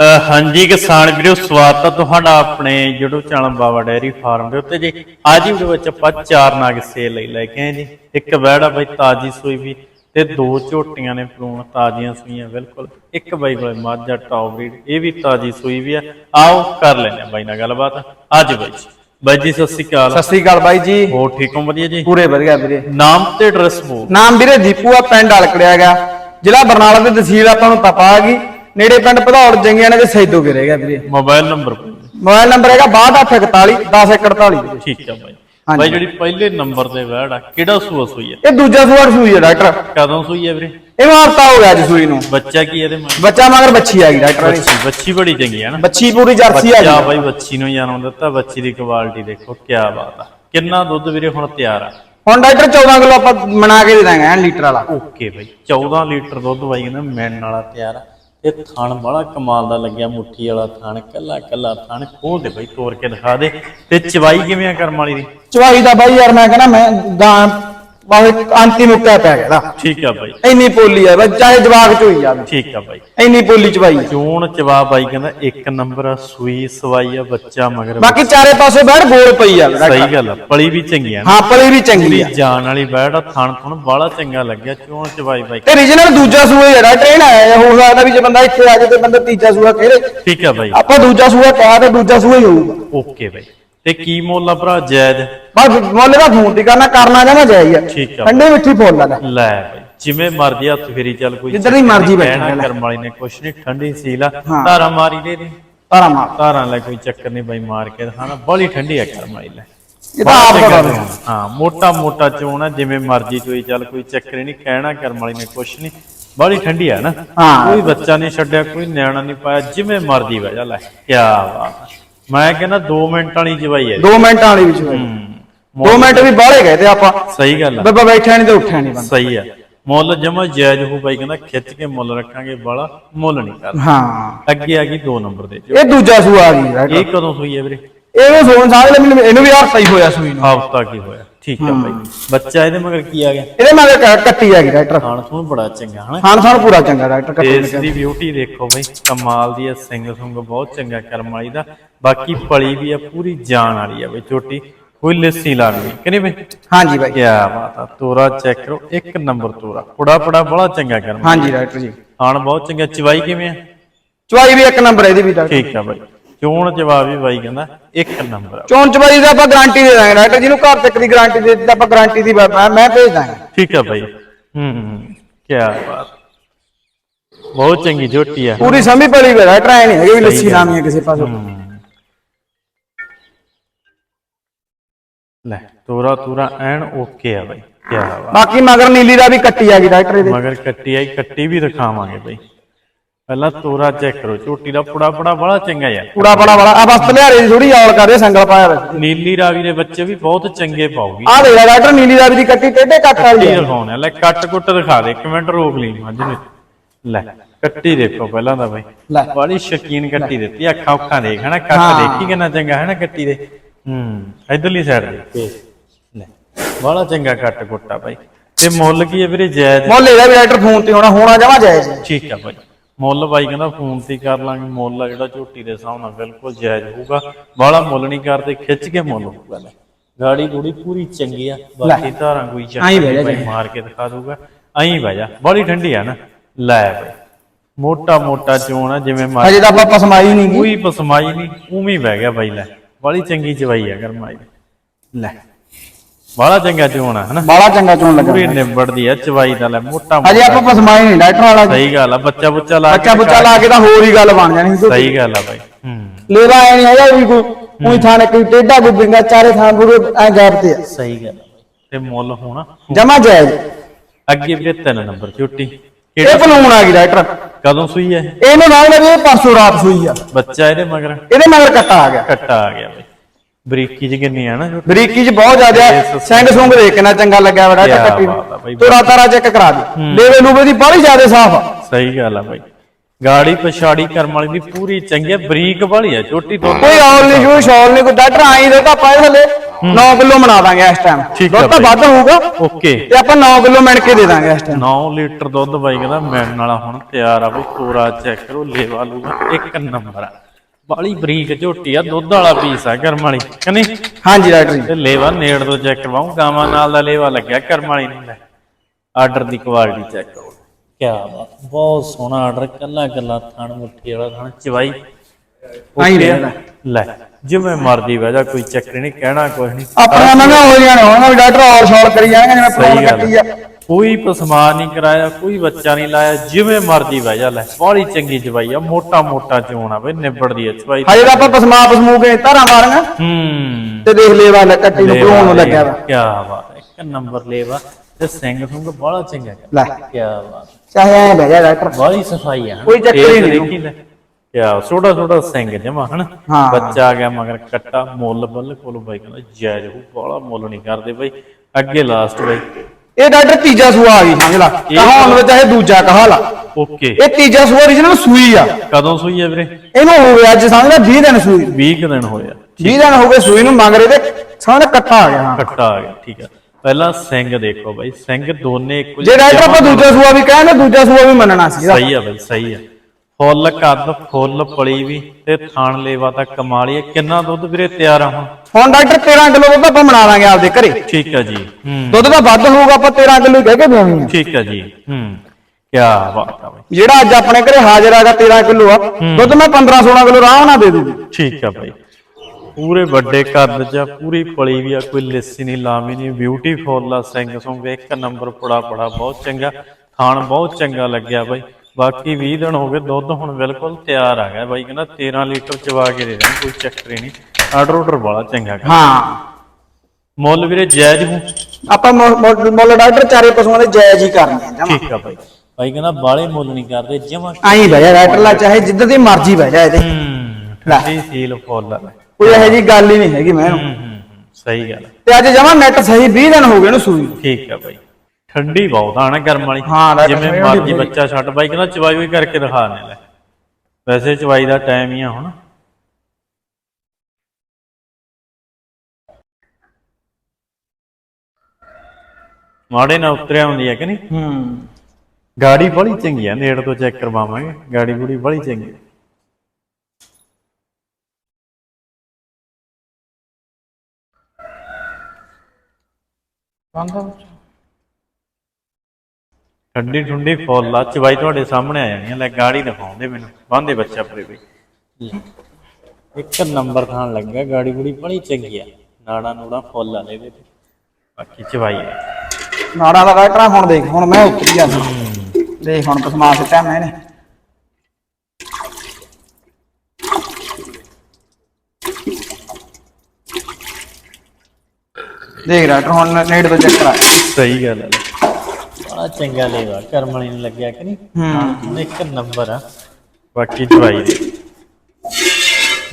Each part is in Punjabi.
ਹਾਂਜੀ ਕਿਸਾਨ ਵੀਰੋ ਸਵਾਗਤ ਹੈ ਤੁਹਾਡਾ ਆਪਣੇ YouTube channel Baba dairy farm ਦੇ ਉੱਤੇ ਜੀ। ਅੱਜ ਦੀ ਵੀਡੀਓ ਵਿੱਚ ਆਪਾਂ ਚਾਰ ਨਾਗ ਸੇਲ ਲਈ ਲੈ ਕੇ ਆਏ ਜੀ। ਇੱਕ ਆ ਬਈ ਤਾਜੀ ਸੂਈ ਵੀ ਤੇ ਦੋ ਝੋਟੀਆਂ ਨੇ ਪਲੂਣ ਤਾਜ਼ੀਆਂ ਸੂਈਆਂ ਬਿਲਕੁਲ। ਇੱਕ ਬਾਈ ਕੋਲੇ ਮੱਝ ਟੌਪ ਬਰੀਡ ਇਹ ਵੀ ਤਾਜੀ ਸੂਈ ਵੀ ਆ। ਆਓ ਕਰ ਲੈਂਦੇ ਆ ਬਾਈ ਨਾਲ ਗੱਲਬਾਤ। ਅੱਜ ਬਾਈ ਬਾਈ ਜੀ ਸਤਿ ਸ਼੍ਰੀ ਅਕਾਲ। ਸਤਿ ਸ੍ਰੀ ਅਕਾਲ ਬਾਈ ਜੀ। ਹੋਰ ਠੀਕ ਹੋ? ਵਧੀਆ ਜੀ? ਪੂਰੇ ਵਧੀਆ ਵੀਰੇ। ਨਾਮ ਤੇ ਐਡਰੈਸ ਬੋਲ। ਨਾਮ ਵੀਰੇ ਦੀਪੂ ਆ ਪਿੰਡ ਅਲਕੜਿਆ ਗਿਆ ਜ਼ਿਲ੍ਹਾ ਬਰਨਾਲਾ ਤੇ ਤਹਿਸੀਲ ਆਪਾਂ ਨੂੰ ਤਪਾ ਆ ਗਈ। ਨੇੜੇ ਪਿੰਡ ਭਦੌੜ ਜੰਗੀਆਂ ਨੇ ਤੇ ਸੈਦੋ ਗਿਰੇ ਗਿਆ ਵੀਰੇ। ਮੋਬਾਈਲ ਨੰਬਰ ਮੋਬਾਈਲ ਨੰਬਰ ਹੈਗਾ 6241 10148 ਵੀਰੇ ਠੀਕ ਆ ਬਾਈ। ਬਾਈ ਜਿਹੜੀ ਪਹਿਲੇ ਨੰਬਰ ਤੇ ਵੈੜ ਆ ਕਿਹੜਾ ਸੂਆ ਸੂਈ ਆ? ਇਹ ਦੂਜਾ ਸੂਆ ਸੂਈ ਹੈ ਡਾਕਟਰ। ਕਦੋਂ ਸੂਈ ਆ ਵੀਰੇ? ਇਹਨੂੰ ਹਫਤਾ ਹੋ ਗਿਆ ਜੀ ਸੂਈ ਨੂੰ। ਬੱਚਾ ਕੀ ਇਹਦੇ ਮਗਰ ਬੱਚਾ ਮਗਰ ਬੱਚੀ ਆ ਗਈ ਡਾਕਟਰ ਦੀ ਬੱਚੀ ਬੱਚੀ ਬੜੀ ਚੰਗੀ ਹੈ ਨਾ। ਬੱਚੀ ਪੂਰੀ ਜਰਸੀ ਆ ਗਈ ਬਾਈ ਬੱਚੀ ਨੂੰ ਜਨਮ ਦਿੱਤਾ ਬੱਚੀ ਦੀ ਕੁਆਲਿਟੀ ਦੇਖੋ ਕੀ ਬਾਤ ਆ। ਕਿੰਨਾ ਦੁੱਧ ਵੀਰੇ ਹੁਣ ਤਿਆਰ ਆ? ਹੁਣ ਡਾਕਟਰ 14 ਕਿਲੋ ਆਪਾਂ ਬਣਾ ਕੇ ਦੇ ਦਾਂਗੇ ਐਨ ਲੀਟਰ ਵਾਲਾ। ਓਕੇ ਬਾਈ 14 ਲੀਟਰ ਦੁੱਧ ਬਾਈ ਕਹਿੰਦਾ ਮੈਨ ਵਾਲਾ ਤਿਆਰ ਆ। ਇਹ ਥਣ ਬੜਾ ਕਮਾਲ ਦਾ ਲੱਗਿਆ, ਮੁੱਠੀ ਵਾਲਾ ਥਣ, ਕੱਲਾ ਕੱਲਾ ਥਣ। ਖੋਲ ਦੇ ਬਾਈ ਤੋੜ ਕੇ ਦਿਖਾ ਦੇ। ਤੇ ਚਵਾਈ ਕਿਵੇਂ ਆ ਕਰਮ ਵਾਲੀ ਦੀ? ਚਵਾਈ ਦਾ ਬਾਈ ਯਾਰ ਮੈਂ ਕਹਿੰਦਾ ਮੈਂ ਗਾਂ ਬਾਵੇ ਅੰਤੀ ਮੁੱਕਾ ਪੈ ਗਿਆ ਇਹਦਾ। ਠੀਕ ਆ ਬਾਈ। ਇੰਨੀ ਪੋਲੀ ਆ ਬਈ ਚਾਹੇ ਜਵਾਕ ਚ ਹੋਈ ਜਾਵੇ। ਠੀਕ ਆ ਬਾਈ। ਇੰਨੀ ਪੋਲੀ ਚਵਾਈ ਆ। ਚੋਣ ਚਵਾ ਬਾਈ ਕਹਿੰਦਾ ਇੱਕ ਨੰਬਰ ਆ ਸੂਈ ਸਵਾਈ ਆ ਬੱਚਾ ਮਗਰ ਬਾਕੀ ਚਾਰੇ ਪਾਸੇ ਬੈਠ ਗੋਲ ਪਈ ਆ। ਸਹੀ ਗੱਲ ਆ ਪਲੀ ਵੀ ਚੰਗੀ ਆ ਨਾ। ਹਾਂ ਪਲੀ ਵੀ ਚੰਗੀ ਆ। ਜਾਨ ਵਾਲੀ ਬੈੜ ਆ ਥਣ ਥਣ ਬੜਾ ਚੰਗਾ ਲੱਗਿਆ ਚੋਣ ਚਵਾਈ ਬਾਈ। ਤੇ ਰੀਜਨਲ ਦੂਜਾ ਸੂਆ ਹੀ ਆ ਡਾਕਟਰ ਇਹ ਨਾ ਆਇਆ ਹੋ ਸਕਦਾ ਵੀ ਜੇ ਬੰਦਾ ਇੱਥੇ ਆ ਜਾਏ ਤੇ ਬੰਦਾ ਤੀਜਾ ਸੂਆ ਕਹੇ ਠੀਕ ਆ ਬਾਈ। ਆਪਾਂ ਦੂਜਾ ਸੂਆ ਕਹਾ ਤੇ ਦੂਜਾ ਸੂਆ ਹੀ ਹੋਊਗਾ। ਓਕੇ ਬਾਈ। ਤੇ ਕੀ ਮੁੱਲ ਆ ਭਰਾ ਜਾਇਦ ਬਸ ਮੁੱਲ ਦਾ ਫੋਨ ਤੇ ਕਰਨਾ ਕਰਨਾ ਜਮਾ ਜਾਈ ਆ ਠੀਕ ਆ। ਠੰਡੇ ਮਿੱਠੀ ਫੋਨ ਲਾ ਲੈ ਬਾਈ ਜਿਵੇਂ ਮਰਜ਼ੀ ਹੱਥ ਫੇਰੀ ਚੱਲ ਕੋਈ ਜਿੱਧਰ ਦੀ ਮਰਜ਼ੀ ਬੈਠਾ ਕਹਿਣਾ ਲੈ। ਕਰਮ ਵਾਲੀ ਨੇ ਕੁਛ ਨਹੀਂ ਠੰਡੀ ਸੀਲ ਆ ਹਾਂ। ਧਾਰਾ ਮਾਰੀ ਦੇ ਦੇ ਤਾਰਾ ਮਾਰ ਧਾਰਾਂ ਲੈ ਕੋਈ ਚੱਕਰ ਨਹੀਂ ਬਾਈ ਮਾਰ ਕੇ ਦਿਖਾਣਾ ਬੜੀ ਠੰਡੀ ਆ ਕਰਮ ਵਾਲੀ ਲੈ ਇਹ ਤਾਂ ਆਪ ਚੋਣ। ਹਾਂ ਮੋਟਾ ਮੋਟਾ ਚੋਣ ਆ ਜਿਵੇਂ ਮਰਜ਼ੀ ਚੋਈ ਚੱਲ ਕੋਈ ਚੱਕਰ ਹੀ ਨਹੀਂ ਕਹਿਣਾ ਕਰਮ ਵਾਲੀ ਨੇ ਕੁਛ ਨਹੀਂ ਬੜੀ ਠੰਡੀ ਆ ਨਾ ਹਾਂ। ਕੋਈ ਬੱਚਾ ਨਹੀਂ ਛੱਡਿਆ ਕੋਈ ਨਿਆਣਾ ਨਹੀਂ ਪਾਇਆ ਜਿਵੇਂ ਮਰਜ਼ੀ ਬਹਿ ਜਾ ਲੈ ਕੀ ਬਾਤ। ਮੈਂ ਕਹਿੰਦਾ 2 ਮਿੰਟ ਵਾਲੀ ਜਵਾਈ ਹੈ 2 ਮਿੰਟਾਂ ਵਾਲੀ ਹੋਈ ਹੂੰ। 2 ਮਿੰਟ ਵੀ ਬਾਹਲੇ ਗਏ ਤੇ ਆਪਾਂ। ਸਹੀ ਗੱਲ ਆ। ਬੱਬਾ ਬੈਠਿਆ ਨਹੀਂ ਤੇ ਉੱਠਿਆ ਨਹੀਂ ਬੰਦਾ। ਸਹੀ ਆ। ਮੁੱਲ ਜਮਾ ਜਾਇਜ਼ ਹੋ ਬਾਈ ਕਹਿੰਦਾ ਖਿੱਚ ਕੇ ਮੁੱਲ ਰੱਖਾਂਗੇ ਬਾਲਾ ਮੁੱਲ ਨਹੀਂ ਕਰਦਾ। ਹਾਂ। ਅੱਗੇ ਆ ਗਈ 2 ਨੰਬਰ ਦੇ ਇਹ ਦੂਜਾ ਸੂਆ ਆ ਗਈ। ਇਹ ਕਦੋਂ ਸੂਈ ਹੈ ਵੀਰੇ? ਇਹਨੂੰ ਸੋਣ ਸਾਹ ਲੈ ਮੈਨੂੰ ਇਹਨੂੰ ਵੀ ਹਫਤਾ ਹੀ ਹੋਇਆ ਸੂਈ ਨੂੰ। ਹਫਤਾ ਕੀ ਹੋਇਆ? ਠੀਕ ਆ ਬਾਈ। ਬੱਚਾ ਇਹਦੇ ਮਗਰ ਕੀ ਆ ਗਿਆ? ਇਹਦੇ ਮਗਰ ਕ- ਕੱਟੀ ਆ ਗਈ ਡਾਕਟਰ। ਖਾਣ ਤੋਂ ਬੜਾ ਚੰਗਾ ਹਨਾ? ਖਾਣ ਖਾਣ ਪੂਰਾ ਚੰਗਾ ਡਾਕਟਰ ਕੱਟੀ ਫੇਸ ਦੀ ਬਿਊਟੀ ਦੇਖੋ ਬਈ ਕਮਾਲ ਦੀ ਆ ਸਿੰਘ ਸੁੰਗ ਬਹੁਤ ਚੰਗਾ ਕਰਮ ਵਾਲੀ ਦਾ। ਬਾਕੀ ਪਲੀ ਵੀ ਆ ਪੂਰੀ ਜਾਨ ਵਾਲੀ ਆ ਬਈ ਝੋਟੀ। ਕੋਈ ਲੱਸੀ ਲੱਗਦੀ ਕਿ ਨਹੀਂ ਬਈ? ਹਾਂਜੀ ਬਾਈ। ਕੀ ਬਾਤ ਆ ਤੋਰਾ ਚੈੱਕ ਕਰੋ ਇੱਕ ਨੰਬਰ ਤੋਰਾ। ਪੁੜਾ ਪੁੜਾ ਬੜਾ ਚੰਗਾ ਕਰਮ ਹਾਂਜੀ ਡਾਕਟਰ ਜੀ। ਖਾਣ ਬਹੁਤ ਚੰਗਾ ਚਵਾਈ ਕਿਵੇਂ ਆ? ਚਵਾਈ ਵੀ ਇੱਕ ਨੰਬਰ ਇਹਦੀ ਵੀ ਡਾਕਟਰ। ਠੀਕ ਆ ਬਾਈ। ਚੋਣ ਜਵਾਬ ਵੀ ਬਾਈ ਕਹਿੰਦਾ ਇੱਕ ਨੰਬਰ ਚੋਣ ਚਵਾਈ ਦਾ ਆਪਾਂ ਗਾਰੰਟੀ ਦੇ ਦਾਂਗੇ ਡਾਕਟਰ ਜਿਹਨੂੰ ਘਰ ਤੱਕ ਦੀ ਗਾਰੰਟੀ ਦੇ ਦਿੱਤੀ ਆਪਾਂ ਗਾਰੰਟੀ ਦੀ ਮੈਂ ਮੈਂ ਭੇਜ ਦਾਂਗਾ। ਠੀਕ ਆ ਬਾਈ। ਹੂੰ ਹੂੰ ਕੀ ਬਾਤ। ਬਹੁਤ ਚੰਗੀ ਝੋਟੀ ਆ। ਪੂਰੀ ਸਮੀ ਪਲੀ ਵੇ ਡਾਕਟਰ ਐ ਨਹੀਂ ਹੈਗੇ ਵੀ ਲੱਸੀ ਲਾਮੀ ਹੈ ਕਿਸੇ ਪਾਸੋਂ। ਹੂੰ। ਲੈ ਤੋਰਾ ਤੋਰਾ ਐਨ ਓਕੇ ਆ ਬਾਈ। ਕੀ ਬਾਤ। ਬਾਕੀ ਮਗਰ ਨੀਲੀ ਦਾ ਵੀ ਕੱਟੀ ਆ ਗਈ ਡਾਕਟਰ ਇਹਦੇ। ਮਗਰ ਕੱਟੀ ਆਈ ਕੱਟੀ ਵੀ ਦਿਖਾਵਾਂਗੇ ਬਾਈ। ਪਹਿਲਾਂ ਤੋਰਾ ਚੈੱਕ ਕਰੋ ਝੋਟੀ ਦਾ ਪੁੜਾ ਪੁੜਾ ਬੜਾ ਚੰਗਾ ਯਾਰ। ਕੂੜਾ ਬੜਾ ਬੜਾ ਆ ਬਸ ਲਿਆਰੇ ਦੀ ਥੋੜੀ ਔਲ ਕਰਦੇ ਸੰਗਲ ਪਾਇਆ ਵੇ ਨੀਲੀ ਰਾਵੀ ਦੇ ਬੱਚੇ ਵੀ ਬਹੁਤ ਚੰਗੇ ਪਾਉਗੀ। ਆ ਦੇ ਡਾਕਟਰ ਨੀਲੀ ਦਾ ਵੀ ਦੀ ਕੱਟੀ ਟੇਢੇ ਕੱਟ ਵਾਲੀ ਕੀ ਹੈ ਦਿਖਾਉਣਾ ਲੈ ਕੱਟ ਕੁੱਟ ਦਿਖਾ ਦੇ ਇੱਕ ਮਿੰਟ ਰੋਕ ਲਈ ਮੱਝ ਨੂੰ। ਲੈ ਕੱਟੀ ਦੇਖੋ ਪਹਿਲਾਂ ਤਾਂ ਬਾਈ। ਲੈ। ਬੜੀ ਸ਼ਕੀਨ ਕੱਟੀ ਦਿੱਤੀ ਅੱਖਾਂ ਅੱਖਾਂ ਦੇਖ ਹਨਾ? ਕੱਟ ਹਾਂ। ਦੇਖੀ ਕਿੰਨਾ ਚੰਗਾ ਹੈ ਨਾ ਕੱਟੀ ਦੇ? ਹੂੰ ਇਧਰਲੀ ਸਾਈਡ ਦੇ। ਲੈ ਬੜਾ ਚੰਗਾ ਕੱਟ ਕੁੱਟਾ ਬਾਈ। ਤੇ ਮੁੱਲ ਕੀ ਹੈ ਵੀਰੇ ਜਾਇਜ਼? ਮੁੱਲ ਇਹਦਾ ਵੀ ਡਾਕਟਰ ਫੋਨ ਤੇ ਹੋਣਾ ਹੋਣਾ ਜਮਾ ਜਾਇਜ਼। ਹੈ। ਠੀਕ ਆ ਬਾਈ। ਮੁੱਲ ਬਾਈ ਕਹਿੰਦਾ ਫੋਨ ਤੇ ਕਰ ਲਾਂਗੇ ਮੁੱਲ ਆ ਜਿਹੜਾ ਝੋਟੀ ਦੇ ਹਿਸਾਬ ਨਾਲ ਬਿਲਕੁਲ ਜਾਇਜ਼ ਹੋਊਗਾ। ਬਾਹਲਾ ਮੁੱਲ ਨਹੀਂ ਕਰਦੇ ਖਿੱਚ ਕੇ ਮੁੱਲ ਹੋਊਗਾ ਲੈ। ਗਾੜੀ ਗੂੜੀ ਪੂਰੀ ਚੰਗੀ ਆ ਬਾਕੀ ਧਾਰਾਂ ਕੋਈ ਚੱਕਰ ਬਾਈ ਮਾਰ ਕੇ ਦਿਖਾ ਦੂਗਾ ਐਂ ਬਹਿ ਜਾ ਬੜੀ ਠੰਡੀ ਆ ਨਾ। ਲੈ ਬਾਈ ਮੋਟਾ ਮੋਟਾ ਚੋਣ ਆ ਜਿਵੇਂ ਮਾਰ ਹਜੇ ਤਾਂ ਆਪਾਂ ਪਸਮਾਈ ਨਹੀਂ ਕੋਈ ਪਸਮਾਈ ਨਹੀਂ ਉਵੇਂ ਬਹਿ ਗਿਆ ਬਾਈ ਲੈ। ਬੜੀ ਚੰਗੀ ਚਵਾਈ ਆ ਗਰਮਾਈ। ਲੈ। ਬੜਾ ਚੰਗਾ ਚੋਣ ਆ ਹਨਾ? ਬਾਲਾ ਚੰਗਾ ਚੋਣ ਲੱਗਾ। ਪੂਰੀ ਨਿਬੜਦੀ ਆ ਚਵਾਈ ਦਾ ਲੈ ਮੋਟਾ ਹਜੇ ਆਪਾਂ ਪਸਮਾਈ ਨਹੀਂ ਡਾਕਟਰ ਵਾਲਾ ਸਹੀ ਗੱਲ ਆ ਬੱਚਾ ਬੁੱਚਾ ਲਾ ਬੱਚਾ ਬੁੱਚਾ ਲਾ ਕੇ ਤਾਂ ਹੋਰ ਹੀ ਗੱਲ ਬਣ ਜਾਣੀ ਸੀ। ਸਹੀ ਗੱਲ ਆ ਬਾਈ। ਹੂੰ। ਲੇਵਾ ਐ ਨਹੀਂ ਹੈਗਾ ਵੀ ਕੋਈ। ਉਹੀ ਥਾਣੇ ਕੋਈ ਟੇਢਾ ਕੋਈ ਬਿੰਗਾ ਚਾਰੇ ਥਾਂ ਪੂਰੇ ਐ ਗੈਪ ਤੇ ਸਹੀ ਗੱਲ ਤੇ ਮੁੱਲ ਹੋਣਾ? ਜਮਾ ਜਾਇਜ਼। ਅੱਗੇ ਵੀਰੇ ਤਿੰਨ ਨੰਬਰ ਝੋਟੀ ਇਹ ਪਲੂਣ ਆ ਗਈ ਡਾਕਟਰ। ਕਦੋਂ ਸੂਈ ਹੈ ਇਹਨੂੰ ਨਾਲ ਵੀ ਇਹ ਪਰਸੋਂ ਰਾਤ ਸੂਈ ਆ। ਬੱਚਾ ਇਹਦੇ ਮਗਰ? ਇਹਦੇ ਮਗਰ ਕੱਟਾ ਆ ਗਿਆ। ਕੱਟਾ ਆ ਗਿਆ ਬਾਈ। ਬਰੀਕੀ ਚ ਕਿੰਨੀ ਆ ਨਾ? ਬਰੀਕੀ ਚ ਬਹੁਤ ਜ਼ਿਆਦਾ ਸੈਂਗ ਸੁੰਗ ਦੇਖ ਕਿੰਨਾ ਚੰਗਾ ਲੱਗਿਆ ਬੜਾ ਆ ਬਾਈ। ਤੋਰਾ ਚੈੱਕ ਕਰਾ ਦੇ। ਲੇਵੇ ਲੂਵੇ ਦੀ ਬੜੀ ਜ਼ਿਆਦਾ ਸਾਫ਼ ਆ। ਸਹੀ ਗੱਲ ਆ ਬਾਈ। ਗਾੜੀ ਪਛਾੜੀ ਕਰਮ ਵਾਲੀ ਦੀ ਪੂਰੀ ਚੰਗੀ ਬਰੀਕ ਵਾਲੀ ਆ ਝੋਟੀ ਤੋਂ ਕੋਈ ਔਲ ਨਹੀਂ ਕੋਈ ਸ਼ੌਲ ਨਹੀਂ ਕੋਈ ਡਾਕਟਰ ਆਈ ਦੇ ਤਾਂ ਪਾਏ ਥੱਲੇ। 9 ਕਿਲੋ ਬਣਾ ਦਾਂਗੇ ਇਸ ਟਾਈਮ ਦੁੱਧ ਤਾਂ। ਵੱਧ ਹੋਊਗਾ। ਓਕੇ। ਤੇ ਆਪਾਂ 9 ਕਿਲੋ ਮਿਣ ਕੇ ਦੇ ਦਾਂਗੇ ਇਸ ਟਾਈਮ 9 ਲੀਟਰ ਦੁੱਧ ਬਾਈ ਕਹਿੰਦਾ ਮਿਲਣ ਵਾਲਾ ਹੁਣ ਤਿਆਰ ਆ ਬਈ ਤੋਰਾ ਚੈੱਕ ਕਰੋ ਲੇਵਾ ਲੂਗਾ ਇੱਕ ਨੰਬਰ ਆ। ਬਾਲੀ ਬਰੀਕ ਝੋਟੀ ਆ ਦੁੱਧ ਵਾਲਾ ਪੀਸ ਆ ਕਰਮ ਵਾਲੀ ਕਨੀ ਹਾਂਜੀ ਡਾਕਟਰ ਜੀ। ਤੇ ਲੇਵਾ ਨੇੜ ਤੋਂ ਚੈੱਕ ਕਰਵਾਉਂ ਗਾਵਾਂ ਨਾਲ ਦਾ ਲੇਵਾ ਲੱਗਿਆ ਕਰਮ ਵਾਲੀ ਨੂੰ ਲੈ। ਆਰਡਰ ਦੀ ਕੁਆਲਿਟੀ ਚੈੱਕ ਕਰੋ। ਕੀ ਬਾਤ ਬਹੁਤ ਸੋਹਣਾ ਆਰਡਰ ਕੱਲਾ ਕੱਲਾ ਥਣ ਮੁੱਠੀ ਵਾਲਾ ਥਣ ਚਵਾਈ। ਆਈ। ਲੈ ਜਿਵੇਂ ਮਰਦੀ ਵਜਾ ਕੋਈ ਚੱਕਰ ਨਹੀਂ ਕਹਿਣਾ ਕੁਝ ਨਹੀਂ। ਆਪਣਾ ਨਾ ਹੋ ਜਾਣਾ ਹੋਣਾ ਵੀ ਡਾਕਟਰ ਔਰ ਸ਼ੌਲ ਕਰੀ ਜਾਣਗੇ ਜਿਵੇਂ ਪਰੌਣ ਕੱਟੀ ਆ। ਕੋਈ ਪਸਮਾਨ ਨਹੀਂ ਕਰਾਇਆ ਕੋਈ ਬੱਚਾ ਨਹੀਂ ਲਾਇਆ ਜਿਵੇਂ ਮਰਦੀ ਵਜਾ ਲੈ। ਬਾਹਲੀ ਚੰਗੀ ਚਵਾਈ ਆ ਮੋਟਾ ਮੋਟਾ ਚੋਣ ਆ ਬਈ ਨਿਬੜਦੀ ਆ ਚਵਾਈ ਹਜੇ ਤਾਂ ਆਪਾਂ ਪਸਮਾ ਪਸਮੂ ਕੇ ਧਾਰਾਂ ਮਾਰਾਂਗਾ। ਹੂੰ। ਤੇ ਦੇਖ ਲੈ ਵਾਲਾ ਕੱਟੀ ਨੂੰ ਪਰੌਣ ਨੂੰ ਲੱਗਿਆ ਵਾ। ਕੀ ਬਾਤ ਹੈ ਇੱਕ ਨੰਬਰ ਲੇਵਾ ਤੇ ਸਿੰਘ ਸੁੰਗ ਬੜਾ ਚੰਗਾ ਲੈ। ਕੀ ਬਾਤ ਚਾਹੇ ਐ ਬਹਿ ਜਾ ਡਾਕਟਰ। ਬਾਹਲੀ ਸਫ਼ਾਈ ਆ ਕੋਈ ਚੱਕਰ ਹੀ ਨਹੀਂ। ਲੈ ਕਿਆ ਛੋਟਾ ਛੋਟਾ ਸਿੰਘ ਜਮਾ ਹਨ। ਬੱਚਾ ਆ ਗਿਆ ਮਗਰ ਕੱਟਾ ਮੁੱਲ ਬਿਲਕੁਲ ਬਾਈ ਕਹਿੰਦਾ ਜਾਇਜ਼ ਉਹ ਬਾਹਲਾ ਮੁੱਲ ਨਹੀਂ ਕਰਦੇ ਬਾਈ। ਅੱਗੇ ਲਾਸਟ ਬਾਈ। ਇਹ ਡਾਕਟਰ ਤੀਜਾ ਸੂਆ ਆ ਗਈ ਸਮਝ ਲਾ। ਕਹਾਉਣ ਵਿੱਚ ਇਹ ਦੂਜਾ ਕਹਾ ਲਾ। ਓਕੇ। ਇਹ ਤੀਜਾ ਸੂਆ original ਸੂਈ ਆ। ਕਦੋਂ ਸੂਈ ਹੈ ਵੀਰੇ? ਇਹਨੂੰ ਹੋ ਗਿਆ ਅੱਜ ਸਮਝ ਲੈ 20 ਦਿਨ ਸੂਈ। 20 ਕੁ ਦਿਨ ਹੋਇਆ 20 ਦਿਨ ਹੋ ਗਏ ਸੂਈ ਨੂੰ ਮੰਗ ਰਹੇ ਤੇ ਲੈ ਇਕੱਠਾ ਆ ਗਿਆ ਹਾਂ। ਕੱਟਾ ਆ ਗਿਆ ਠੀਕ ਆ। ਪਹਿਲਾਂ ਸਿੰਘ ਦੇਖੋ ਬਾਈ ਸਿੰਘ ਦੋਨੇ ਇੱਕੋ ਜੇ ਡਾਕਟਰ ਆਪਾਂ ਦੂਜਾ ਸੂਆ ਵੀ ਕਹਿੰਦੇ ਦੂਜਾ ਸੂਆ ਵੀ ਮੰਨਣਾ ਸੀ। ਸਹੀ ਆ ਬਾਈ ਸਹੀ ਆ। ਫੁੱਲ ਕੱਦ ਫੁੱਲ ਪਲੀ ਵੀ ਤੇ ਥਾਣ ਲੇਵਾ ਤਾਂ ਕਮਾਲੀ ਹੈ ਕਿੰਨਾ ਦੁੱਧ ਵੀਰੇ ਤਿਆਰ ਆ ਹੁਣ? ਹੁਣ ਡਾਕਟਰ 13 ਕਿਲੋ ਦੁੱਧ ਆਪਾਂ ਬਣਾ ਲਾਂਗੇ ਆਪਦੇ ਘਰੇ। ਠੀਕ ਆ ਜੀ ਹੂੰ। ਦੁੱਧ ਦਾ ਵੱਧ ਹੋਊਗਾ ਆਪਾਂ 13 ਕਿਲੋ ਕਹਿ ਕੇ ਦੇਣੀ ਆ। ਠੀਕ ਆ ਜੀ ਹੂੰ। ਕੀ ਬਾਤ ਆ ਬਾਈ। ਜਿਹੜਾ ਅੱਜ ਆਪਣੇ ਘਰੇ ਹਾਜ਼ਰ ਹੈਗਾ 13 ਕਿਲੋ ਆ ਦੁੱਧ ਮੈਂ 15 16 ਕਿਲੋ ਆਰਾਮ ਨਾਲ ਦੇ ਦੂੰਗੀ ਠੀਕ ਆ ਬਾਈ। ਪੂਰੇ ਵੱਡੇ ਕੱਦ ਚ ਪੂਰੀ ਪਲੀ ਵੀ ਆ ਕੋਈ ਲਿੱਸੀ ਨਹੀਂ ਲਾਮੀ ਨਹੀਂ ਬਿਊਟੀਫੁਲ ਆ ਸਿੰਘ ਸੁੰਗ ਇੱਕ ਨੰਬਰ ਪੜਾ ਪੜਾ ਬਹੁਤ ਚੰਗਾ। ਖਾਣ ਬਹੁਤ ਚੰਗਾ ਲੱਗਿਆ ਬਾਈ। ਬਾਕੀ 20 ਦਿਨ ਹੋ ਗਏ ਦੁੱਧ ਹੁਣ ਬਿਲਕੁਲ ਤਿਆਰ ਆ ਗਿਆ। ਬਾਈ ਕਹਿੰਦਾ 13 ਲੀਟਰ ਚਵਾ ਕੇ ਦੇ ਦੇਣਾ ਕੋਈ ਚੱਕਰ ਨਹੀਂ। ਆਰਡਰ ਆਰਡਰ ਵਾਲਾ ਚੰਗਾ ਕਰ ਹਾਂ। ਮੁੱਲ ਵੀਰੇ ਜਾਇਜ਼ ਹੂੰ। ਆਪਾਂ ਮੁੱਲ ਡਾਕਟਰ ਚਾਰੇ ਪਸ਼ੂਆਂ ਦੇ ਜਾਇਜ਼ ਹੀ ਕਰਨੇ ਆ ਜਮਾਂ। ਠੀਕ ਆ ਬਾਈ। ਬਾਈ ਕਹਿੰਦਾ ਬਾਲੇ ਮੁੱਲ ਨਹੀਂ ਕਰਦੇ ਜਮਾ ਆਈ ਬਹਿ ਜਾ ਡਾਕਟਰ ਲਾ ਚਾਹੇ ਜਿੱਦਾਂ ਦੀ ਮਰਜ਼ੀ ਬਹਿ ਜਾ ਇਹਦੇ। ਹੂੰ ਠੰਡੀ ਸੀਲ ਫੁੱਲ। ਕੋਈ ਇਹੋ ਜੀ ਗੱਲ ਹੀ ਨਹੀਂ ਹੈਗੀ ਮੈਂ ਹੂੰ ਹੂੰ ਹੂੰ, ਸਹੀ ਗੱਲ। ਤੇ ਅੱਜ ਜਮਾ ਨੈਟ ਸਹੀ 20 ਦਿਨ ਹੋ ਗਏ ਨੂੰ ਸੂਈ। ਠੀਕ ਆ ਬਾਈ। ਠੰਡੀ ਬਹੁਤ ਆ ਨਾ ਗਰਮ ਵਾਲੀ। ਹਾਂ, ਲੈ ਜਿਵੇਂ ਠੰਡੀ ਮਰਜ਼ੀ। ਬੱਚਾ ਛੱਡ ਬਾਈ ਕਹਿੰਦਾ ਚਵਾਈ ਵੀ ਕਰਕੇ ਦਿਖਾ ਨੇ ਲੈ। ਵੈਸੇ ਚਵਾਈ ਦਾ ਟਾਈਮ ਹੀ ਆ ਹੁਣ। ਮਾੜੇ ਨਾ ਉਤਰਿਆ ਹੁੰਦੀ ਹੈ ਕਿ ਨਹੀਂ? ਹੂੰ। ਗਾੜੀ ਬੜੀ ਚੰਗੀ ਆ ਨੇੜ ਤੋਂ ਚੈੱਕ ਕਰਵਾਵਾਂਗੇ। ਗਾੜੀ ਬੁੜੀ ਬੜੀ ਚੰਗੀ ਆ। ਠੰਡੀ ਠੰਡੀ ਫੁੱਲ ਆ। ਚਵਾਈ ਤੁਹਾਡੇ ਸਾਹਮਣੇ ਆ ਜਾਣੀ ਆ ਲੈ ਗਾੜੀ ਦਿਖਾਉਂਦੇ ਮੈਨੂੰ। ਬੰਦੇ ਬੱਚਾ ਪਰੇ ਬਈ। ਲੈ। ਇੱਕ ਨੰਬਰ ਖਾਣ ਲੱਗਾ ਗਾੜੀ ਗੁੜੀ ਬੜੀ ਚੰਗੀ ਆ। ਨਾੜਾ ਨੂੜਾ ਫੁੱਲ ਆ ਤੇ। ਬਾਕੀ ਚਵਾਈ ਆ। ਨਾੜਾ ਦਾ ਡਾਕਟਰ ਹੁਣ ਦੇਖ ਹੁਣ ਮੈਂ ਉੱਤਰੀ ਜਾ ਦੇਖ ਹੁਣ ਪਸਮਾ ਸਿੱਟਿਆ ਮੈਂ ਇਹਨੇ। ਦੇਖ ਡਾਕਟਰ ਹੁਣ ਨੇੜ ਤੋਂ ਚੱਕਰ ਆ ਸਹੀ ਗੱਲ ਹੈ ਬੜਾ ਚੰਗਾ ਲੇਵਾ ਕਰਮਣੀ ਨੂੰ ਲੱਗਿਆ ਕਿ ਨਹੀਂ? ਹੂੰ। ਇੱਕ ਨੰਬਰ ਆ। ਬਾਕੀ ਚਵਾਈ ਦੇ।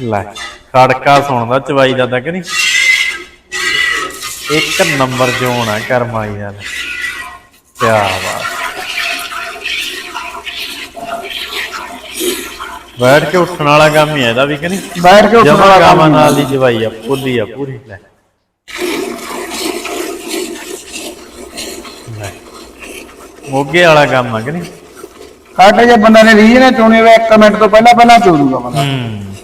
ਲੈ ਖੜਕਾ ਸੁਣਦਾ ਚਵਾਈ ਦਾ ਤਾਂ ਕਿ ਨਹੀਂ? ਇੱਕ ਨੰਬਰ ਜੋਨ ਆ ਕਰਮਾਈ ਦਾ। ਕੀ ਬਾਤ। ਬੈਠ ਕੇ ਉੱਠਣ ਵਾਲਾ ਕੰਮ ਹੀ ਹੈ ਇਹਦਾ ਵੀ ਕਿ ਨਹੀਂ? ਬੈਠ ਕੇ ਉੱਠਣ ਵਾਲਾ ਕੰਮ ਨਾਲ ਦੀ ਜਵਾਈ ਆ ਪੂਰੀ ਆ ਪੂਰੀ। ਲੈ। ਲੈ। ਮੋਗੇ ਵਾਲਾ ਕੰਮ ਆ ਕਿ ਨਹੀਂ? ਕਾਟੇ ਜੇ ਬੰਦਾ ਨੇ ਰੀਜ ਨੇ ਚੁਣੀ ਹੋਵੇ 1 ਮਿੰਟ ਤੋਂ ਪਹਿਲਾਂ ਪਹਿਲਾਂ ਚੋ ਦੂਗਾ ਬੰਦਾ। ਹੂੰ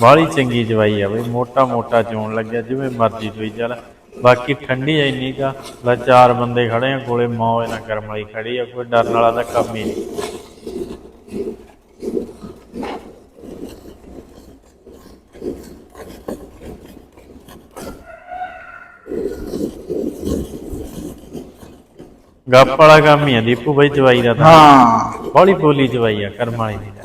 ਬਾਹਲੀ ਚੰਗੀ ਜਵਾਈ ਆ ਬਈ ਮੋਟਾ ਮੋਟਾ ਚੋਣ ਲੱਗਿਆ ਜਿਵੇਂ ਮਰਜ਼ੀ ਚੋਈ ਚੱਲ। ਬਾਕੀ ਠੰਡੀ ਐ ਇੰਨੀ ਕਾ ਲੈ ਚਾਰ ਬੰਦੇ ਖੜੇ ਆ ਕੋਲੇ ਮੌਜ ਨਾ ਕਰਮ ਵਾਲੀ ਖੜੀ ਆ ਕੋਈ ਡਰਨ ਵਾਲਾ ਤਾਂ ਕੰਮ ਹੀ ਨਹੀਂ। ਗੱਪ ਵਾਲਾ ਕੰਮ ਹੀ ਆ ਦੀਪੂ ਬਾਈ ਜਵਾਈ ਦਾ ਤਾਂ। ਹਾਂ। ਬਾਹਲੀ ਬੋਲੀ ਜਵਾਈ ਆ ਕਰਮ ਵਾਲੀ। ਦੀ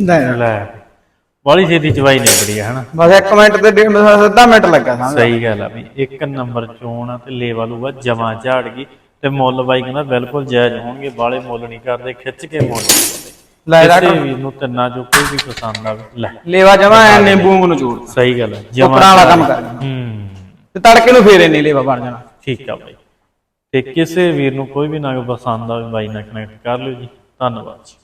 ਲੈ। ਲੈ। ਬਾਲੀ ਛੇਤੀ ਚਵਾਈ ਨਹੀਂ ਹੈ ਹਨਾ। ਬਸ 1 ਮਿੰਟ ਤੇ ਡੇਢ ਅੱਧਾ ਮਿੰਟ ਲੱਗਾ ਸਮਝ ਸਹੀ ਗੱਲ ਆ ਵੀ ਇੱਕ ਨੰਬਰ ਚੋਣ ਆ ਤੇ ਲੇਵਾ ਲੂਗਾ ਜਮਾ ਝਾੜ ਗਈ। ਤੇ ਮੁੱਲ ਬਾਈ ਕਹਿੰਦਾ ਬਿਲਕੁਲ ਜਾਇਜ਼ ਹੋਣਗੇ ਬਾਲੇ ਮੁੱਲ ਨਹੀਂ ਕਰਦੇ ਖਿੱਚ ਕੇ ਮੁੱਲ ਲੈ ਜਾ ਕਿਸੇ ਵੀਰ ਨੂੰ ਤਿੰਨਾਂ ਚੋਂ ਕੋਈ ਵੀ ਪਸੰਦ ਆਵੇ ਲੈ। ਲੇਵਾ ਜਮਾ ਐ ਨਿੰਬੂ ਨੂੰ ਜੋੜ ਸਹੀ ਗੱਲ ਹੈ ਉਪਰਾਂ ਵਾਲਾ ਕੰਮ ਕਰ। ਹੂੰ। ਤੇ ਤੜਕੇ ਨੂੰ ਫੇਰ ਇੰਨੀ ਲੇਵਾ ਬਣ ਜਾਣਾ। ਠੀਕ ਆ ਬਾਈ। ਤੇ ਕਿਸੇ ਵੀਰ ਨੂੰ ਕੋਈ ਵੀ ਨਗ ਪਸੰਦ ਆਵੇ ਬਾਈ ਨਾਲ ਕਨੈਕਟ ਕਰ ਲਿਓ ਜੀ। ਧੰਨਵਾਦ ਜੀ।